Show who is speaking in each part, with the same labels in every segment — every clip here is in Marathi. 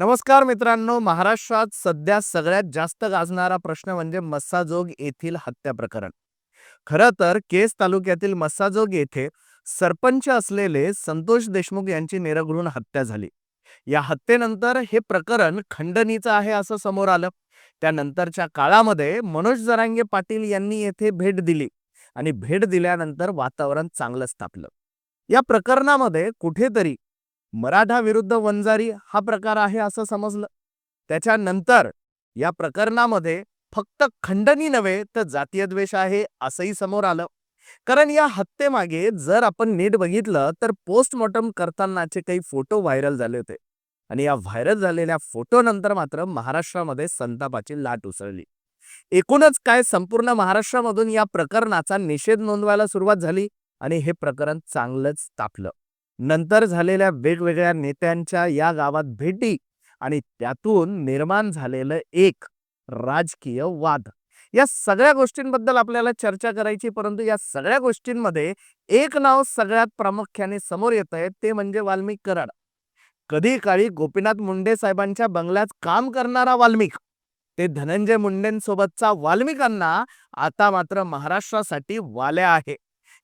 Speaker 1: नमस्कार मित्रांनो महाराष्ट्रात सध्या सगळ्यात जास्त गाजणारा प्रश्न म्हणजे मस्साजोग येथील हत्या प्रकरण. खरं तर केस तालुक्यातील मस्साजोग येथे सरपंच असलेले संतोष देशमुख यांची निरघृण हत्या झाली. या हत्येनंतर हे प्रकरण खंडणीचं आहे असं समोर आलं. त्यानंतरच्या काळामध्ये मनोज जरांगे पाटील यांनी येथे भेट दिली आणि भेट दिल्यानंतर वातावरण चांगलंच तापलं या प्रकरणामध्ये कुठेतरी मराठा विरुद्ध वंजारी हा प्रकार आहे असं समजलं. त्याच्यानंतर या प्रकरणामध्ये फक्त खंडणी नव्हे तर जातीय द्वेष आहे असंही समोर आलं. कारण या हत्येमागे जर आपण नीट बघितलं तर पोस्टमॉर्टम करतानाचे काही फोटो व्हायरल झाले होते. आणि या व्हायरल झालेल्या फोटोनंतर मात्र महाराष्ट्रामध्ये संतापाची लाट उसळली. एकूणच काय संपूर्ण महाराष्ट्रामधून या प्रकरणाचा निषेध नोंदवायला सुरुवात झाली आणि हे प्रकरण चांगलंच तापलं. नंतर झालेल्या वेगवेगळ्या नेत्यांच्या या गावात भेटी आणि त्यातून निर्माण झालेलं एक राजकीय वाद. या सगळ्या गोष्टींबद्दल आपल्याला चर्चा करायची परंतु या सगळ्या गोष्टींमध्ये एक नाव सगळ्यात प्रामुख्याने समोर येत आहे ते म्हणजे वाल्मिक कराड. कधी काळी गोपीनाथ मुंडे साहेबांच्या बंगल्यात काम करणारा वाल्मिक. ते धनंजय मुंडेंसोबतचा वाल्मिकांना आता मात्र महाराष्ट्रासाठी वाल्या आहे.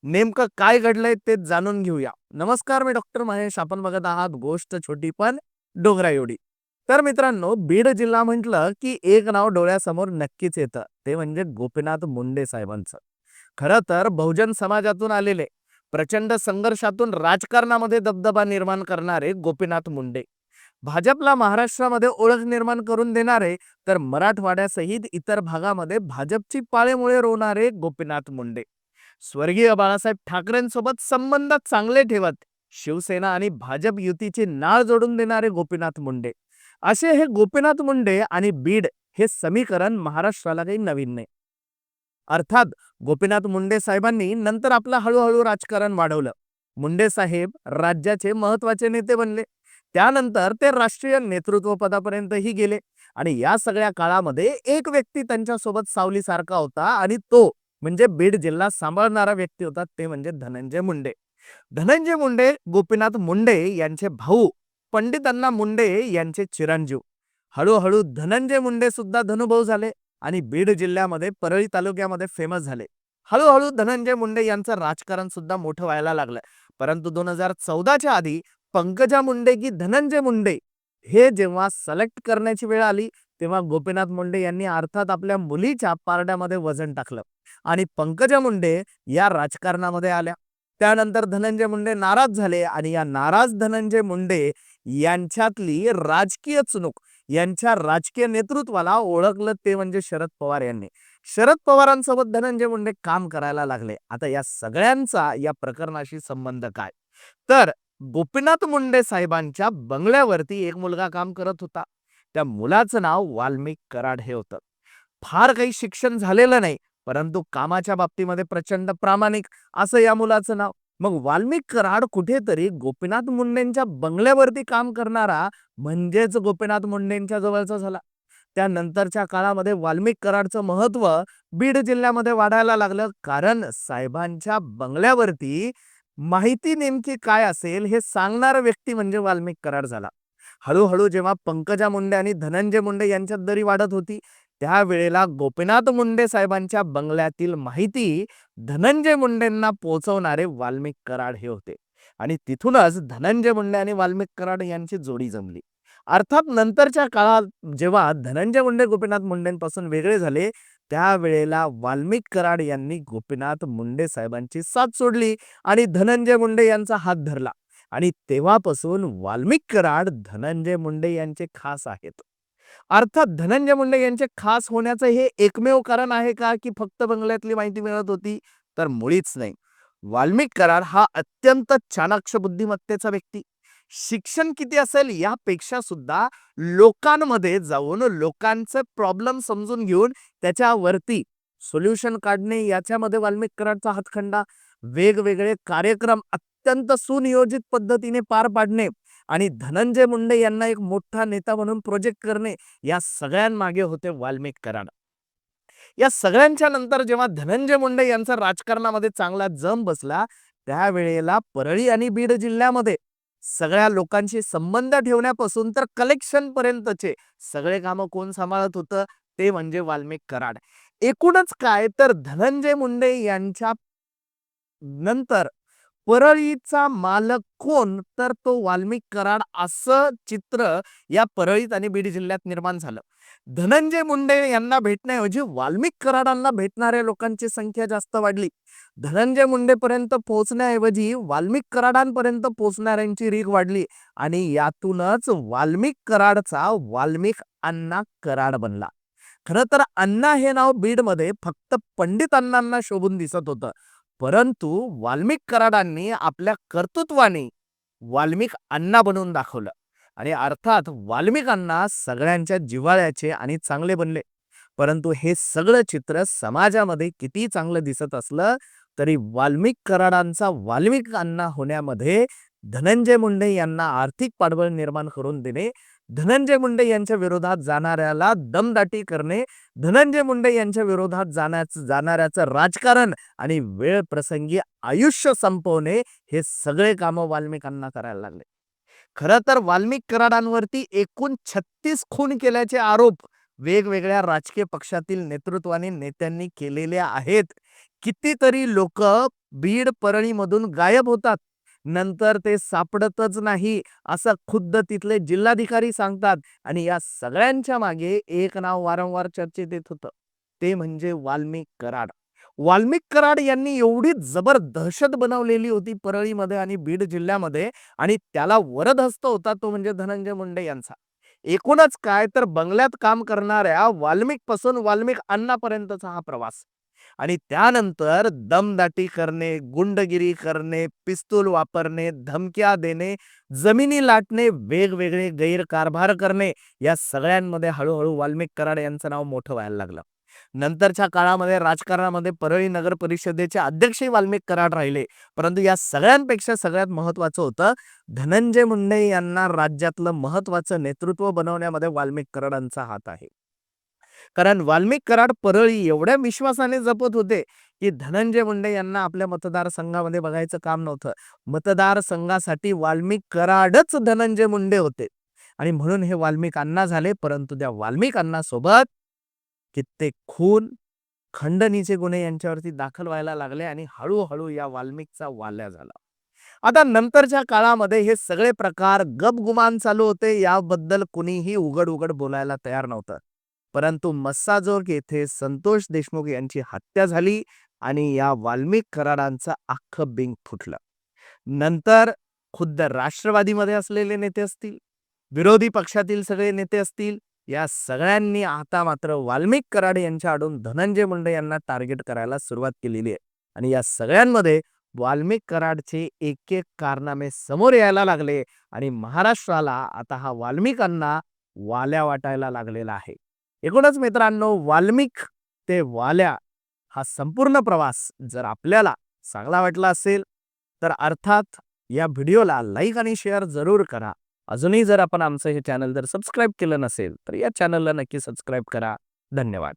Speaker 1: नेमकं काय घडलंय ते जाणून घेऊया. नमस्कार मी डॉक्टर महेश. आपण बघत आहात गोष्ट छोटी पण डोंगरा एवढी. तर मित्रांनो बीड जिल्हा म्हटलं की एक नाव डोळ्यासमोर नक्कीच येतं. ते म्हणजे गोपीनाथ मुंडे साहेबांचं. खरं तर बहुजन समाजातून आलेले प्रचंड संघर्षातून राजकारणामध्ये दबदबा निर्माण करणारे गोपीनाथ मुंडे. भाजपला महाराष्ट्रामध्ये ओळख निर्माण करून देणारे तर मराठवाड्यासहित इतर भागामध्ये भाजपची पाळेमुळे रोवणारे गोपीनाथ मुंडे. स्वर्गीय बाळासाहेब ठाकरेंसोबत संबंध चांगले ठेवत शिवसेना आणि भाजप युतीची नाळ जोडून देणारे गोपीनाथ मुंडे. असे हे गोपीनाथ मुंडे आणि बीड हे समीकरण महाराष्ट्राला काही नवीन नाही. अर्थात गोपीनाथ मुंडे साहेबांनी नंतर आपलं हळूहळू राजकारण वाढवलं. मुंडे साहेब राज्याचे महत्त्वाचे नेते बनले. त्यानंतर ते राष्ट्रीय नेतृत्व पदापर्यंतही गेले आणि या सगळ्या काळामध्ये एक व्यक्ती त्यांच्यासोबत सावलीसारखा होता आणि तो म्हणजे बीड जिल्हा सांभाळणारा व्यक्ती होता ते म्हणजे धनंजय मुंडे. धनंजय मुंडे गोपीनाथ मुंडे यांचे भाऊ पंडितांना मुंडे यांचे चिरंजीव. हळूहळू धनंजय मुंडे सुद्धा धनुभाऊ झाले आणि बीड जिल्ह्यामध्ये परळी तालुक्यामध्ये फेमस झाले. हळूहळू धनंजय मुंडे यांचं राजकारण सुद्धा मोठं व्हायला लागलं. परंतु दोन हजार चौदाच्या आधी पंकजा मुंडे की धनंजय मुंडे हे जेव्हा सिलेक्ट करण्याची वेळ आली तेव्हा गोपीनाथ मुंडे यांनी अर्थात आपल्या मुलीच्या पारड्यामध्ये वजन टाकलं. आणि पंकजा मुंडे या राजकारणामध्ये आल्या. त्यानंतर धनंजय मुंडे नाराज झाले आणि या नाराज धनंजय मुंडे यांच्यातली राजकीय चुनूक यांच्या राजकीय नेतृत्वाला ओळखलं ते म्हणजे शरद पवार यांनी. शरद पवारांसोबत धनंजय मुंडे काम करायला लागले. आता या सगळ्यांचा या प्रकरणाशी संबंध काय? तर गोपीनाथ मुंडे साहेबांच्या बंगल्यावरती एक मुलगा काम करत होता. त्या मुलाचं नाव वाल्मिक कराड हे होतं. फार काही शिक्षण झालेलं नाही. परंतु कामाच्या बाबतीमध्ये प्रचंड प्रामाणिक असं या मुलाचं नाव. मग वाल्मिक कराड कुठेतरी गोपीनाथ मुंडेंच्या बंगल्यावरती काम करणारा म्हणजेच गोपीनाथ मुंडेंच्या जवळचा झाला. त्यानंतरच्या काळामध्ये वाल्मिक कराडचं महत्त्व बीड जिल्ह्यामध्ये वाढायला लागलं. कारण साहेबांच्या बंगल्यावरती माहिती नेमकी काय असेल हे सांगणारा व्यक्ती म्हणजे वाल्मिक कराड झाला. हळूहळू जेव्हा पंकजा मुंडे आणि धनंजय मुंडे यांच्यात दरी वाढत होती त्यावेळेला गोपीनाथ मुंडे साहेबांच्या बंगल्यातील माहिती धनंजय मुंडेंना पोहोचवणारे वाल्मिक कराड हे होते. आणि तिथूनच धनंजय मुंडे आणि वाल्मिक कराड यांची जोडी जमली. अर्थात नंतरच्या काळात जेव्हा धनंजय मुंडे गोपीनाथ मुंडेंपासून वेगळे झाले त्यावेळेला वाल्मिक कराड यांनी गोपीनाथ मुंडे साहेबांची साथ सोडली आणि धनंजय मुंडे यांचा हात धरला. आणि तेव्हापासून वाल्मिक कराड धनंजय मुंडे यांचे खास आहेत. अर्थात धनंजय मुंडे यांचे खास होण्याचं हे एकमेव कारण आहे का की फक्त बंगल्यातली माहिती मिळत होती? तर मुळीच नाही. वाल्मिक करार हा अत्यंत चाणाक्ष बुद्धिमत्तेचा व्यक्ती. शिक्षण किती असेल यापेक्षा सुद्धा लोकांमध्ये जाऊन लोकांचे प्रॉब्लेम समजून घेऊन त्याच्यावरती सोल्युशन काढणे याच्यामध्ये वाल्मिक कराडचा हातखंडा वेगवेगळे कार्यक्रम अत्यंत सुनियोजित पद्धतीने पार पाडणे आणि धनंजय मुंडे यांना एक मोठा नेता म्हणून प्रोजेक्ट करणे या सगळ्यांमागे होते वाल्मिक कराड. या सगळ्यांच्या नंतर जेव्हा धनंजय मुंडे यांचा राजकारणामध्ये चांगला जम बसला त्यावेळेला परळी आणि बीड जिल्ह्यामध्ये सगळ्या लोकांशी संबंध ठेवण्यापासून तर कलेक्शन पर्यंतचे सगळे कामं कोण सांभाळत होतं ते म्हणजे वाल्मिक कराड. एकूणच काय तर धनंजय मुंडे यांच्या नंतर परळीचा मालक कोण? तर तो वाल्मिक कराड असं चित्र या परळीत आणि बीड जिल्ह्यात निर्माण झालं. धनंजय मुंडे यांना भेटण्याऐवजी वाल्मिक कराडांना भेटणाऱ्या लोकांची संख्या जास्त वाढली. धनंजय मुंडेपर्यंत पोहोचण्याऐवजी वाल्मिक कराडांपर्यंत पोहोचणाऱ्यांची रीग वाढली आणि यातूनच वाल्मिक कराडचा वाल्मिक अण्णा कराड बनला. खरं तर अण्णा हे नाव बीडमध्ये फक्त पंडित अण्णांना शोभून दिसत होतं. परंतु वाल्मिक कराडांनी आपल्या कर्तृत्वाने वाल्मिक अण्णा बनवून दाखवलं. आणि अर्थात वाल्मिकांना सगळ्यांच्या जिव्हाळ्याचे आणि चांगले बनले. परंतु हे सगळं चित्र समाजामध्ये किती चांगलं दिसत असलं तरी वाल्मिक कराडांचा वाल्मिक अण्णा होण्यामध्ये धनंजय मुंडे यांना आर्थिक पाठबळ निर्माण करून देणे धनंजय मुंडे यांच्या विरोधात जाणाऱ्याला दमदाटी करणे धनंजय मुंडे यांच्या विरोधात जाण्याचं जाणाऱ्याचं राजकारण आणि वेळ प्रसंगी आयुष्य संपवणे हे सगळे कामं वाल्मिकांना करायला लागले. खरं तर वाल्मिक कराडांवरती एकूण छत्तीस खून केल्याचे आरोप वेगवेगळ्या राजकीय पक्षातील नेतृत्वाने नेत्यांनी केलेले आहेत. कितीतरी लोक बीड परळीमधून गायब होतात. नंतर ते सापडतच नाही असं खुद्द तिथले जिल्हाधिकारी सांगतात. आणि या सगळ्यांच्या मागे एक नाव वारंवार चर्चेत येत होतं. ते म्हणजे वाल्मिक कराड. वाल्मिक कराड यांनी एवढी जबर दहशत बनवलेली होती परळीमध्ये आणि बीड जिल्ह्यामध्ये आणि त्याला वरदहस्त होता तो म्हणजे धनंजय मुंडे यांचा. एकूणच काय तर बंगल्यात काम करणाऱ्या वाल्मिकपासून वाल्मिक अन्नापर्यंतचा हा प्रवास. आणि त्यानंतर दमदाटी करणे गुंडगिरी करणे पिस्तूल वापरणे धमक्या देणे जमिनी लाटणे वेगवेगळे गैरकारभार करणे या सगळ्यांमध्ये हळूहळू वाल्मिक कराड यांचं नाव मोठं व्हायला लागलं. नंतरच्या काळामध्ये राजकारणामध्ये परळी नगर परिषदेचे अध्यक्षही वाल्मिक कराड राहिले. परंतु या सगळ्यांपेक्षा सगळ्यात महत्वाचं होतं धनंजय मुंडे यांना राज्यातलं महत्वाचं नेतृत्व बनवण्यामध्ये वाल्मिक कराडांचा हात आहे. कारण वाल्मिक कराड परळी एवढ्या विश्वासाने जपत होते की धनंजय मुंडे यांना आपल्या मतदारसंघामध्ये बघायचं काम नव्हतं. मतदारसंघासाठी वाल्मिक कराडच धनंजय मुंडे होते. आणि म्हणून हे वाल्मिक अण्णा झाले परंतु त्या वाल्मिक अण्णा सोबत कित्येक खून खंडणीचे गुन्हे यांच्यावरती दाखल व्हायला लागले आणि हळूहळू या वाल्मिकचा वाल्या झाला. आता नंतरच्या काळामध्ये हे सगळे प्रकार गपगुमान चालू होते याबद्दल कुणीही उघड उघड बोलायला तयार नव्हतं. परंतु मस्साजोग येथे संतोष देशमुख यांची हत्या झाली आणि या वाल्मिक करारांचं अख्खं बिंग फुटलं. नंतर खुद्द राष्ट्रवादीमध्ये असलेले नेते असतील विरोधी पक्षातील सगळे नेते असतील या सगळ्यांनी आता मात्र वाल्मिक कराड यांच्या आडून धनंजय मुंडे यांना टार्गेट करायला सुरुवात केलेली आहे. आणि या सगळ्यांमध्ये वाल्मिक कराडचे एक एक कारनामे समोर यायला लागले आणि महाराष्ट्राला आता हा वाल्मिकांना वाल्या वाटायला लागलेला आहे. एकूणच मित्रांनो वाल्मिक ते वाल्या हा संपूर्ण प्रवास जर आपल्याला चांगला वाटला असेल तर अर्थात या व्हिडिओला लाईक आणि शेअर जरूर करा. अजूनही जर आपण आमचं हे चॅनल जर सबस्क्राईब केलं नसेल तर या चॅनलला नक्की सबस्क्राईब करा. धन्यवाद.